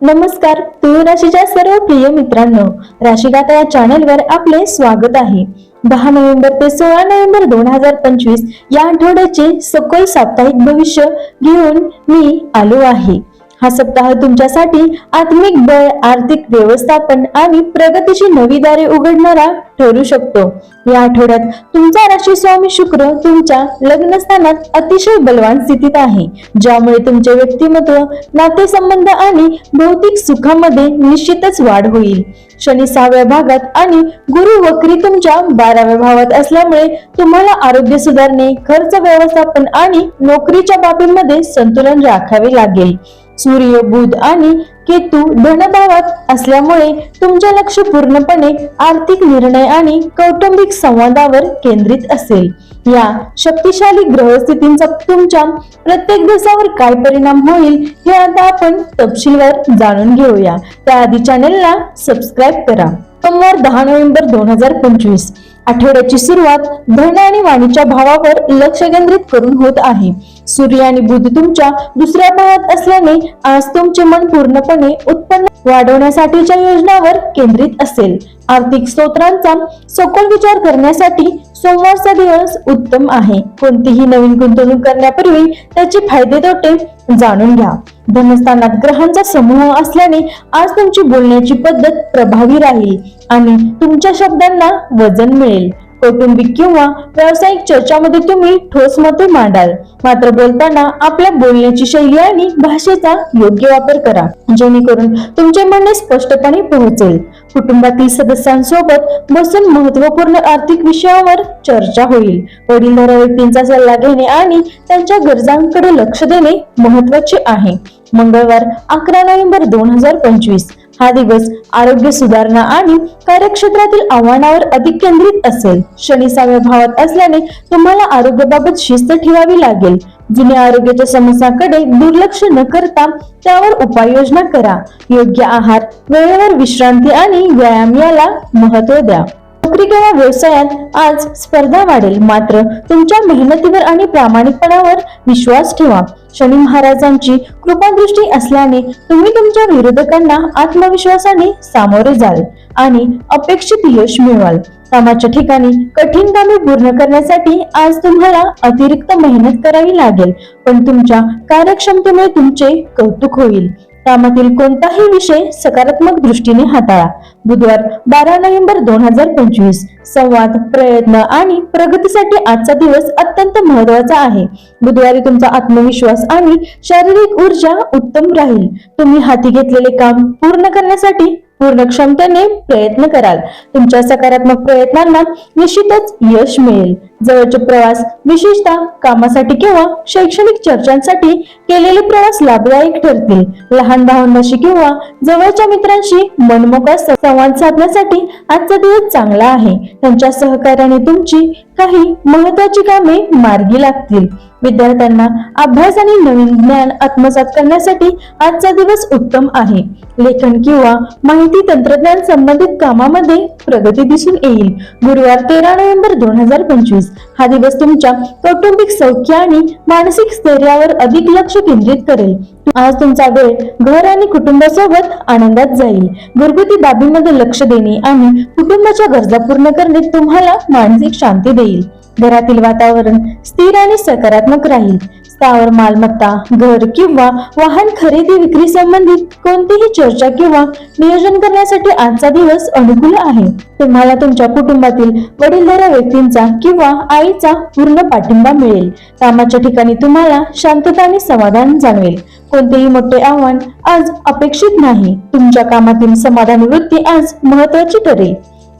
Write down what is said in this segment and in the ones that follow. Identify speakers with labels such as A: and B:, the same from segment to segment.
A: नमस्कार तुळू राशीच्या सर्व प्रिय मित्रांनो राशीगाथा या चॅनलवर आपले स्वागत आहे. दहा नोव्हेंबर ते सोळा नोव्हेंबर दोन हजार पंचवीस या आठवड्याचे सखोल साप्ताहिक भविष्य घेऊन मी आलो आहे. हा सप्ताह तुमच्यासाठी आत्मिक बळ आर्थिक व्यवस्थापन आणि प्रगतीची नवी दारे उघडणारा ठरू शकतो. या आठवड्यात तुमचा राशी स्वामी शुक्र तुमच्या लग्नस्थानात अतिशय बलवान स्थितीत आहे ज्यामुळे तुमचे व्यक्तिमत्व नातेसंबंध आणि भौतिक सुखामध्ये निश्चितच वाढ होईल. शनी सहाव्या भागात आणि गुरु वक्री तुमच्या बाराव्या भावात असल्यामुळे तुम्हाला आरोग्य सुधारणे खर्च व्यवस्थापन आणि नोकरीच्या बाबींमध्ये संतुलन राखावे लागेल. सूर्य बुध आणि केतू धनभावात असल्यामुळे तुमचे लक्ष पूर्णपणे आर्थिक निर्णय आणि कौटुंबिक संवादावर केंद्रित असेल. या शक्तिशाली ग्रहस्थितींचा तुमच्या प्रत्येक दिवसावर काय परिणाम होईल हे आता आपण तपशीलवार जाणून घेऊया. त्याआधी चॅनेलला सबस्क्राईब करा. सोमवार दहा नोव्हेंबर दोन हजार पंचवीस. आठवड्याची सुरुवात धन आणि वाणीच्या भावावर लक्ष केंद्रित करून होत आहे. सूर्य आणि बुध तुमच्या दुसऱ्या भावात असल्याने आज तुमचे मन पूर्णपणे उत्पन्न वाढवण्यासाठीच्या योजनावर केंद्रित असेल. आर्थिक स्तोत्रांचा सखोल विचार करण्यासाठी सोमवारचा दिवस उत्तम आहे. कोणतीही नवीन गुंतवणूक करण्यापूर्वी त्याचे फायदे तोटे जाणून घ्या. धनस्थानात ग्रहांचा समूह असल्याने आज तुमची बोलण्याची पद्धत प्रभावी राहील आणि तुमच्या शब्दांना वजन मिळेल. कौटुंबिक किंवा व्यावसायिक चर्चामध्ये तुम्ही ठोस मते मांडाल. मात्र बोलताना आपल्या बोलण्याची शैली आणि भाषेचा योग्य वापर करा जेणेकरून तुमचे म्हणणे स्पष्टपणे पोहोचेल. कुटुंबातील सदस्यांसोबत बसून महत्त्वपूर्ण आर्थिक विषयावर चर्चा होईल. वडीलधाऱ्या व्यक्तींचा सल्ला घेणे आणि त्यांच्या गरजांकडे लक्ष देणे महत्त्वाचे आहे. मंगळवार अकरा नोव्हेंबर दोन हजार पंचवीस. हा दिवस आरोग्य सुधारणा आणि कार्यक्षेत्रातील आव्हानावर अधिक केंद्रित असेल. शनी सहाव्या भावात असल्याने तुम्हाला आरोग्याबाबत शिस्त ठेवावी लागेल. जुन्या आरोग्याच्या समस्यांकडे दुर्लक्ष न करता त्यावर उपाययोजना करा. योग्य आहार वेळेवर विश्रांती आणि व्यायाम याला महत्त्व द्या. नोकरी किंवा व्यवसायात आज स्पर्धा वाढेल. मात्र तुमच्या मेहनतीवर आणि प्रामाणिकपणावर विश्वास ठेवा. शनी महाराजांची कृपादृष्टी असल्याने तुम्ही तुमच्या विरोधकांना आत्मविश्वासाने सामोरे जाल आणि अपेक्षित यश मिळवाल. कामाच्या ठिकाणी कठीण कामे पूर्ण करण्यासाठी आज तुम्हाला अतिरिक्त मेहनत करावी लागेल पण तुमच्या कार्यक्षमतेमुळे तुमचे कौतुक होईल. कामातील कोणताही विषय सकारात्मक दृष्टीने हाताळा. बुधवार बारा नोव्हेंबर दोन हजार पंचवीस. संवाद प्रयत्न आणि प्रगतीसाठी आजचा दिवस अत्यंत महत्त्वाचा आहे. बुधवारी तुमचा आत्मविश्वास आणि शारीरिक ऊर्जा उत्तम राहील. तुम्ही हाती घेतलेले काम पूर्ण करण्यासाठी पूर्ण क्षमतेने प्रयत्न कराल. तुमच्या सकारात्मक प्रयत्नांना निश्चितच यश मिळेल. जवळचे प्रवास विशेषतः कामासाठी किंवा शैक्षणिक चर्चांसाठी केलेले प्रवास लाभदायक ठरतील. लहान भावंडाशी किंवा जवळच्या मित्रांशी मनमोकळा संवाद साधण्यासाठी आजचा दिवस चांगला आहे. त्यांच्या सहकार्याने तुमची काही महत्वाची कामे मार्गी लागतील. विद्यार्थ्यांना अभ्यास आणि नवीन ज्ञान आत्मसात करण्यासाठी आजचा दिवस उत्तम आहे. लेखन किंवा माहिती तंत्रज्ञान संबंधित कामामध्ये प्रगती दिसून येईल. गुरुवार तेरा नोव्हेंबर दोन हजार पंचवीस. हा दिवस तुमच्या कौटुंबिक सौख्य आणि मानसिक स्थैर्यावर अधिक लक्ष केंद्रित करेल. आज तुमचा वेळ घर आणि कुटुंबासोबत आनंदात जाईल. घरगुती बाबींमध्ये लक्ष देणे आणि कुटुंबाच्या गरजा पूर्ण करणे तुम्हाला मानसिक शांती देईल. घरातील वातावरण स्थिर आणि सकारात्मक राहील. स्थावर मालमत्ता घर किंवा वाहन खरेदी विक्री संबंधित कोणतीही चर्चा किंवा नियोजन करण्यासाठी आजचा दिवस अनुकूल आहे. तुम्हाला तुमच्या कुटुंबातील वडीलधाऱ्या व्यक्तींचा किंवा आईचा पूर्ण पाठिंबा मिळेल. कामाच्या ठिकाणी तुम्हाला शांतता आणि समाधान जाणवेल. कोणतेही मोठे आव्हान आज अपेक्षित नाही. तुमच्या कामातील समाधान वृत्ती आज महत्वाची ठरेल.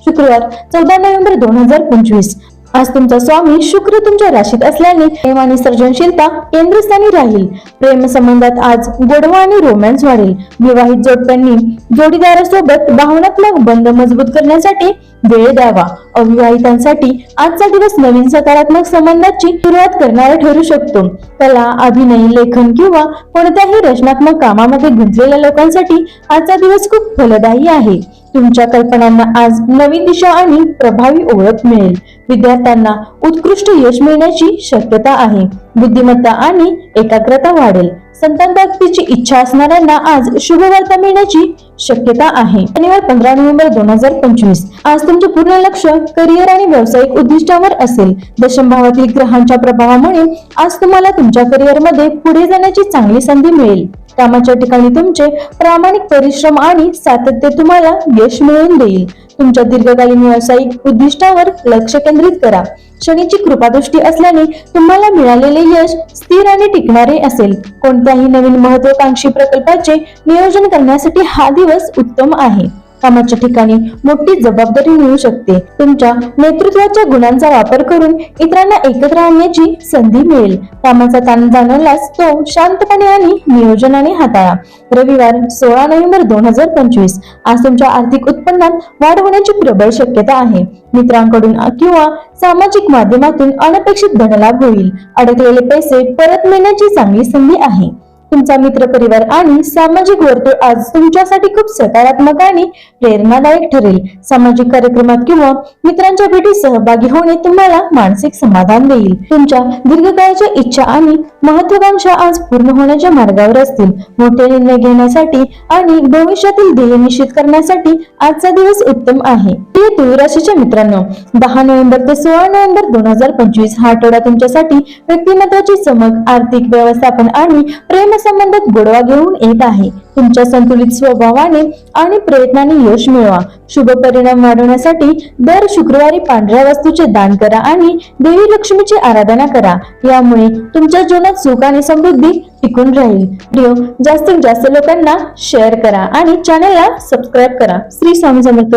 A: शुक्रवार चौदा नोव्हेंबर दोन हजार पंचवीस. आज तुमचा स्वामी शुक्र तुमच्या राशीत असल्याने प्रेम आणि सर्जनशीलता केंद्रस्थानी राहील. प्रेम संबंधात आज गोडवा आणि रोमॅन्स वाढेल. विवाहित जोडप्यांनी जोडीदारासोबत भावनात्मक बंध मजबूत करण्यासाठी वेळ द्यावा. अविवाहितांसाठी आजचा दिवस नवीन सकारात्मक संबंधाची सुरुवात करणारा ठरू शकतो. कला अभिनय लेखन किंवा कोणत्याही रचनात्मक कामामध्ये गुंतलेल्या लोकांसाठी आजचा दिवस खूप फलदायी आहे. तुमच्या कल्पनांना आज नवी दिशा आणि प्रभावी ओळख मिळेल. विद्यार्थ्यांना उत्कृष्ट यश मिळण्याची शक्यता आहे. बुद्धिमत्ता आणि एकाग्रता वाढेल. संतान प्राप्तीची इच्छा असणाऱ्यांना आज शुभवार्ता मिळण्याची शक्यता आहे. शनिवार पंधरा नोव्हेंबर दोन हजार पंचवीस. आज तुमचे पूर्ण लक्ष करिअर आणि व्यावसायिक उद्दिष्टावर असेल. दशम भावातील ग्रहांच्या प्रभावामुळे आज तुम्हाला तुमच्या करिअरमध्ये पुढे जाण्याची चांगली संधी मिळेल. कामाच्या ठिकाणी तुमचे प्रामाणिक परिश्रम आणि सातत्य तुम्हाला यश मिळवून देईल. तुमच्या दीर्घकालीन व्यावसायिक उद्दिष्टावर लक्ष केंद्रित करा. शनीची कृपादृष्टी असल्याने तुम्हाला मिळालेले यश स्थिर आणि टिकणारे असेल. कोणत्याही नवीन महत्वाकांक्षी प्रकल्पाचे नियोजन करण्यासाठी हा दिवस उत्तम आहे. कामाच्या ठिकाणी मोठी जबाबदारी मिळू शकते. तुमच्या नेतृत्वाच्या गुणांचा वापर करून इतरांना एकत्र आणण्याची संधी मिळेल. कामाचा ताण जाणवल्यास तो शांतपणे आणि नियोजनाने हाताळा. रविवार सोळा नोव्हेंबर दोन हजार पंचवीस. आज तुमच्या आर्थिक उत्पन्नात वाढ होण्याची प्रबळ शक्यता आहे. मित्रांकडून किंवा सामाजिक माध्यमातून अनपेक्षित धनलाभ होईल. अडकलेले पैसे परत मिळण्याची चांगली संधी आहे. तुमचा मित्र परिवार आणि सामाजिक वर्तुळ आज तुमच्यासाठी खूप सकारात्मक आणि प्रेरणादायक ठरेल. सामाजिक कार्यक्रमात किंवा मित्रांच्या भेटीत सहभागी होणे तुम्हाला मानसिक समाधान देईल. तुमच्या दीर्घकाळाच्या इच्छा आणि महत्वाकांक्षा आज पूर्ण होण्याच्या मार्गावर असतील. मोठे निर्णय घेण्यासाठी आणि भविष्यातील ध्येय निश्चित करण्यासाठी आजचा दिवस उत्तम आहे. प्रिय राशीच्या मित्रांनो दहा नोव्हेंबर ते सोळा नोव्हेंबर दोन हजार पंचवीस हा आठवडा तुमच्यासाठी व्यक्तिमत्वाची चमक आर्थिक व्यवस्थापन आणि प्रेम संबंधात गोडवा घेऊन येत आहे. तुमच्या संतुलित स्वभावाने आणि प्रयत्नाने यश मिळवा. शुभ परिणाम वाढवण्यासाठी दर शुक्रवारी पांढऱ्या वस्तूचे दान करा आणि देवी लक्ष्मीची आराधना करा. यामुळे तुमच्या जीवनात सुख आणि समृद्धी टिकून राहील. व्हिडिओ जास्तीत जास्त लोकांना शेअर करा आणि चॅनलला सबस्क्राईब करा. श्री स्वामी समर्थ